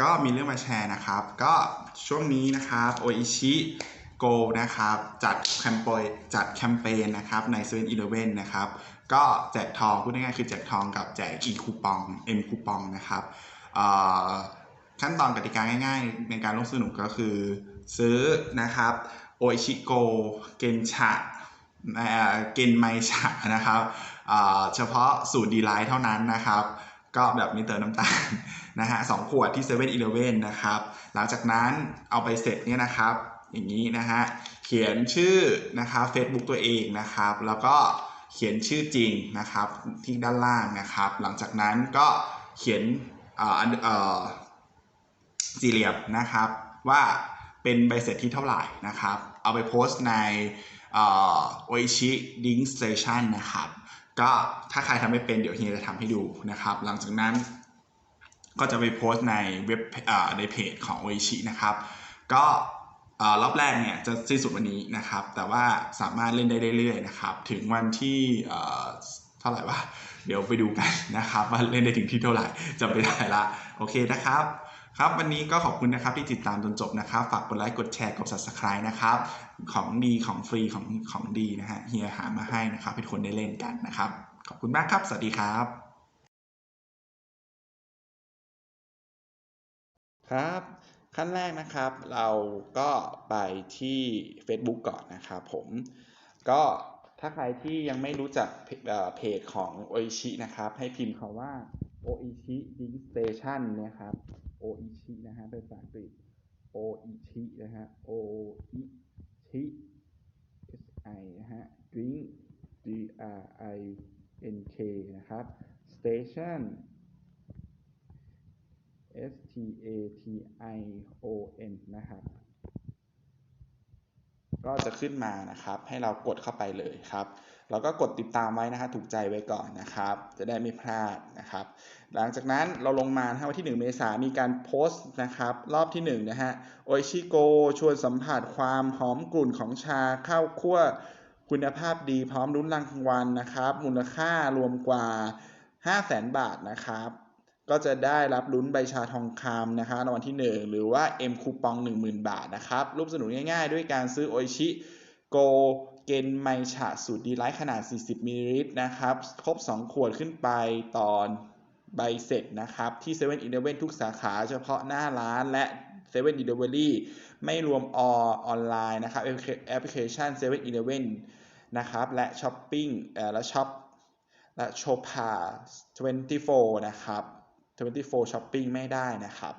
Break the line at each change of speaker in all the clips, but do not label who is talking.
ก็มีเรื่องมาแชร์นะครับ ก็ช่วงนี้นะครับโออิชิโกนะครับจัดแคมเปญจัดแคมเปญนะครับใน7 e เ e ่ e นะครับก็แจกทองพูดง่ายๆคือแจกทองกับแจก e คูปอง M คูปองนะครับขั้นตอนกติกาง่ายๆ ในการร่วมสนุกก็คือซื้อนะครับโออิชิโกเกนชะเกนไมชะนะครับเฉพาะสูตรดีไลท์เท่านั้นนะครับ ก็แบบไม่เติมน้ำตาลนะฮะสองขวดที่7 e เ e ่ e นะครับ หลังจากนั้นเอาไปเสร็จเนี่ยนะครับ อย่างนี้นะฮะ เขียนชื่อนะครับ Facebook ตัวเองนะครับ แล้วก็เขียนชื่อจริงนะครับที่ด้านล่างนะครับ หลังจากนั้นก็เขียนอ่ออันเอ่อสี่เหลี่ยมนะครับ ว่าเป็นใบเสร็จที่เท่าไหร่นะครับ เอาไปโพสต์ในเอ่อ Oishi Drink Station นะครับ ก็ถ้าใครทำไม่เป็นเดี๋ยวเฮียจะทำให้ดูนะครับ หลังจากนั้นก็จะไปโพสต์ในเว็บในเพจของโอชินะครับ ก็รอบแรกเนี่ยจะสิ้นสุดวันนี้นะครับ แต่ว่าสามารถเล่นได้เรื่อยๆนะครับ ถึงวันที่เอ่อเท่าไหร่วะเดี๋ยวไปดูกันนะครับ ว่าเล่นได้ถึงที่เท่าไหร่จำไม่ได้ละโอเคนะครับ ครับวันนี้ก็ขอบคุณนะครับที่ติดตามจนจบนะครับ ฝากกดไลค์กดแชร์กด subscribe นะครับ ของดีของฟรีของของดีนะฮะเฮียหามาให้นะครับให้ทุกคนได้เล่นกันนะครับ ขอบคุณมากครับ สวัสดีครับ ครับ ขั้นแรกนะครับเราก็ไปที่ Facebook ก่อนนะครับผมก็ถ้าใครที่ยังไม่รู้จักเพเพจของโออิชินะครับ ให้พิมพ์คำว่าโออิชิดิสเตชันนะครับ โออิชินะฮะเป็นภาษาอังกฤษโออิชินะฮะโออิชิ S I นะฮะ drink D R I N K นะครับ station S T A T I O N นะครับ ก็จะขึ้นมานะครับ ให้เรากดเข้าไปเลยครับเราก็กดติดตามไว้นะฮะถูกใจไว้ก่อนนะครับ จะได้ไม่พลาดนะครับ หลังจากนั้นเราลงมาฮะวันที่ 1 เมษามีการโพสต์นะครับ รอบที่ 1 นะฮะโอชิโกชวนสัมผัสความหอมกลุ่นของชาข้าวคั่วคุณภาพดีพร้อมลุ้นรางวัลนะครับ มูลค่ารวมกว่า 500,000บาทนะครับ ก็จะได้รับลุ้นใบชาทองคำนะคะรางวัลที่ 1 หรือว่า M คูปอง 10,000 บาทนะครับรูปสนุนง่ายๆ ด้วยการซื้อโอชิโกเกนไมชาสูตรดีไลท์ขนาด 40มิลลิลิตรนะครับครบ 2 ขวดขึ้นไปตอนใบเสร็จนะครับ ที่7 e เ e ่ e อทุกสาขาเฉพาะหน้าร้านและ7 e เ e ่ e อไม่รวมอออนไลน์นะครับแอปพลิเคชัน7 e เ e ่ e นะครับ และช้อปปิ้งเอ่อและช็อปและโชพา24 นะครับ 24 Shopping ไม่ได้นะครับ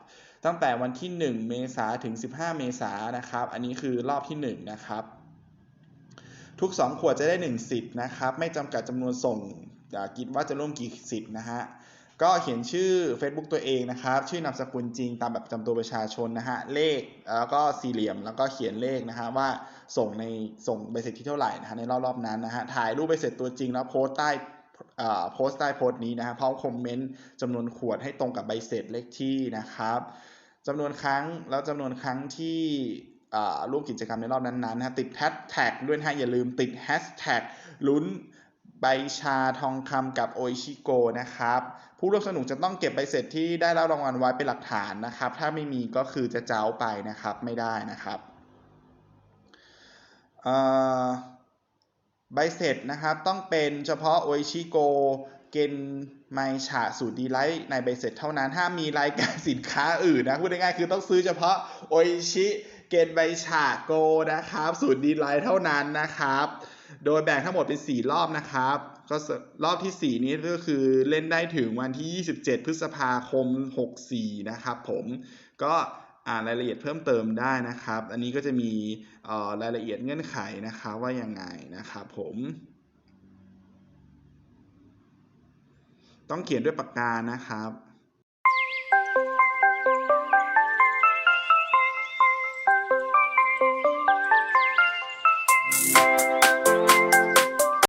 ตั้งแต่วันที่ 1 เมษาถึง 15 เมษานะครับ อันนี้คือรอบที่ 1 นะครับ ทุก 2 ขวดจะได้ 1 สิทธิ์นะครับ ไม่จำกัดจำนวนส่งคิดว่าจะร่วมกี่สิทธิ์นะฮะก็เขียนชื่อ Facebook ตัวเองนะครับ ชื่อนามสกุลจริงตามแบบประจำตัวประชาชนนะฮะ เลขแล้วก็สี่เหลี่ยมแล้วก็เขียนเลขนะฮะว่าส่งในส่งใบเสร็จที่เท่าไหร่นะฮะในรอบๆนั้นนะฮะ ถ่ายรูปใบเสร็จตัวจริงแล้วโพสต์ใต้ โพสต์ใต้โพสต์นี้นะฮะพร้อมคอมเมนต์จำนวนขวดให้ตรงกับใบเสร็จเลขที่นะครับจำนวนครั้งแล้วจำนวนครั้งที่ร่วมกิจกรรมในรอบนั้นๆนะติดแฮชแท็กด้วยนะฮะอย่าลืมติดแฮชแท็กลุ้นใบชาทองคำกับโอชิโกนะครับ ผู้ร่วมสนุกจะต้องเก็บใบเสร็จที่ได้รับรางวัลไว้เป็นหลักฐานนะครับ ถ้าไม่มีก็คือจะเจ้าไปนะครับไม่ได้นะครับ ใบเสร็จนะครับต้องเป็นเฉพาะโอชิโกเกนไมชาสูตรดีไลท์ในใบเสร็จเท่านั้นถ้ามีรายการสินค้าอื่นนะพูดง่ายๆคือต้องซื้อเฉพาะโอชิเกนไมชาโกนะครับ สูตรดีไลท์เท่านั้นนะครับ โดยแบ่งทั้งหมดเป็น 4 รอบนะครับก็รอบที่ 4 นี้ก็คือเล่นได้ถึงวันที่ 27 พฤษภาคม 64 นะครับผมก็ อ่านรายละเอียดเพิ่มเติมได้นะครับ อันนี้ก็จะมีรายละเอียดเงื่อนไขนะครับว่ายังไงนะครับผมต้องเขียนด้วยปากกานะครับ